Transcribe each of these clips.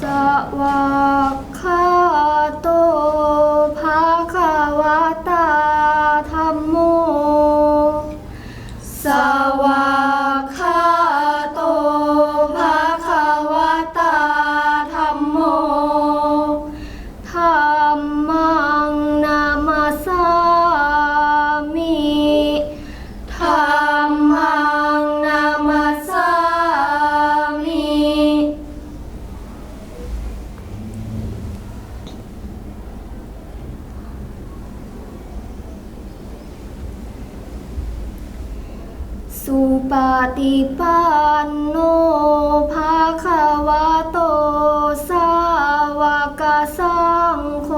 Sawa. สุปฏิปันโนภาควะโต สาวกสังโฆ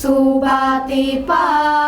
สุปฏิปัน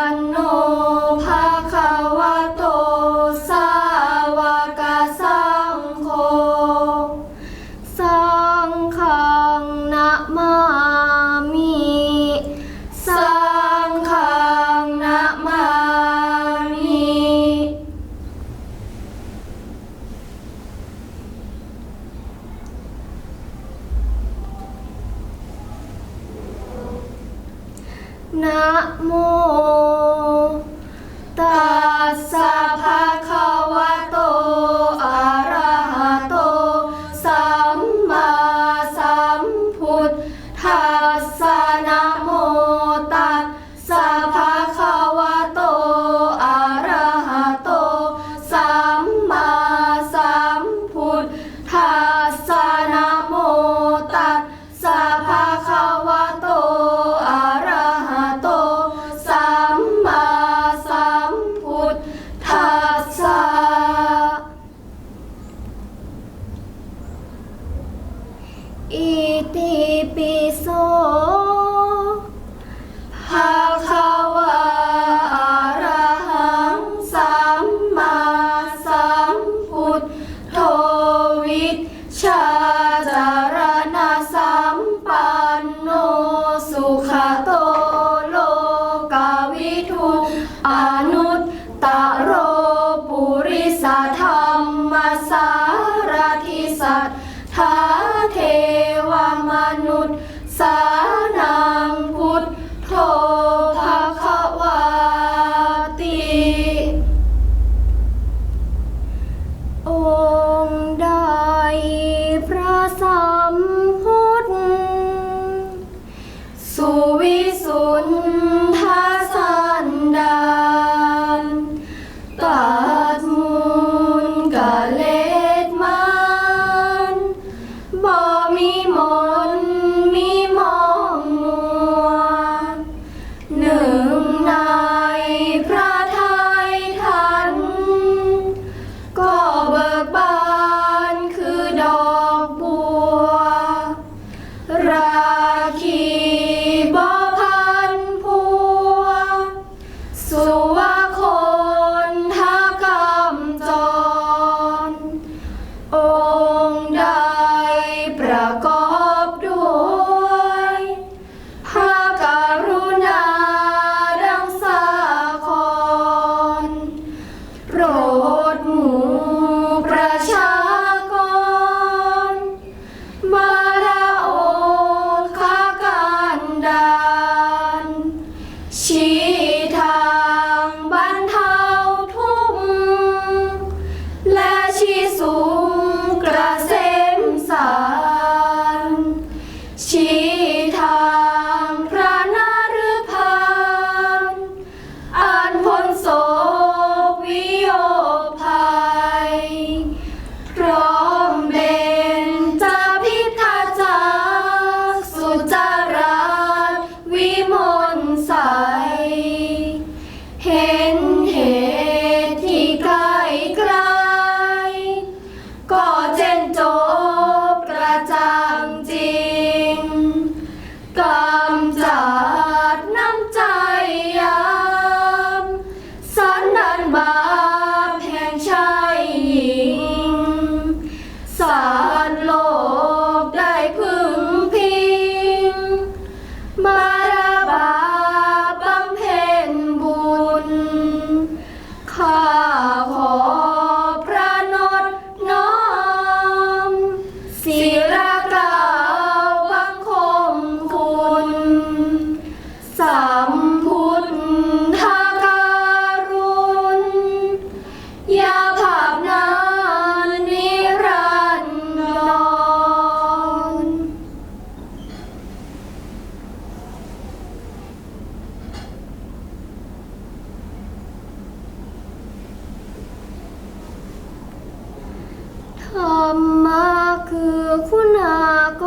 ธรรมะคือคุณาก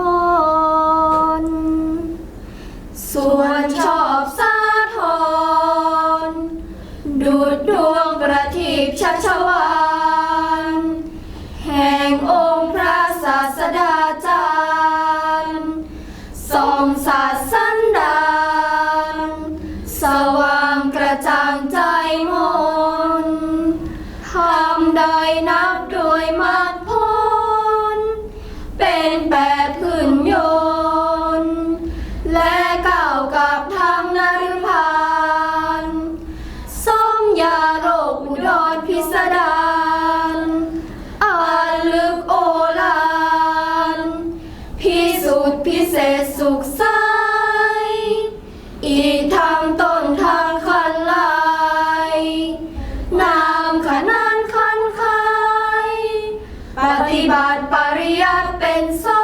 ร ส่วนชอบสาทรดูดดวงประทีปชัชวานแห่งองค์พระศาสดาจาร์ทรงศาสนาสว่างกระจ่างใจมนทำได้นับโดยมาก happened so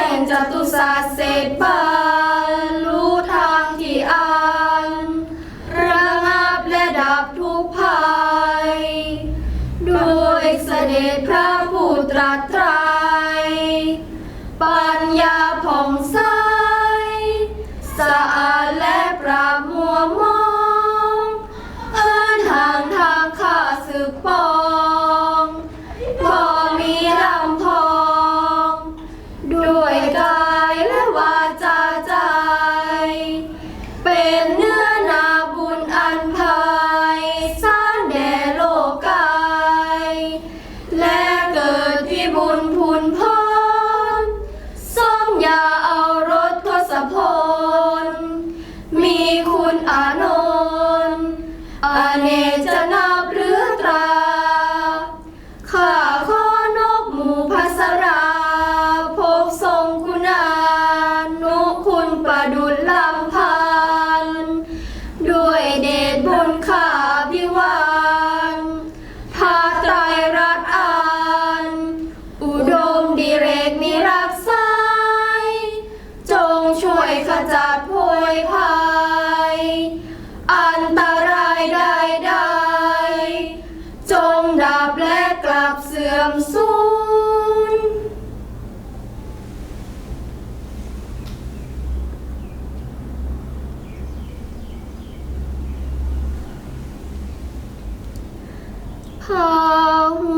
यांच्या तू सासे बा Oh.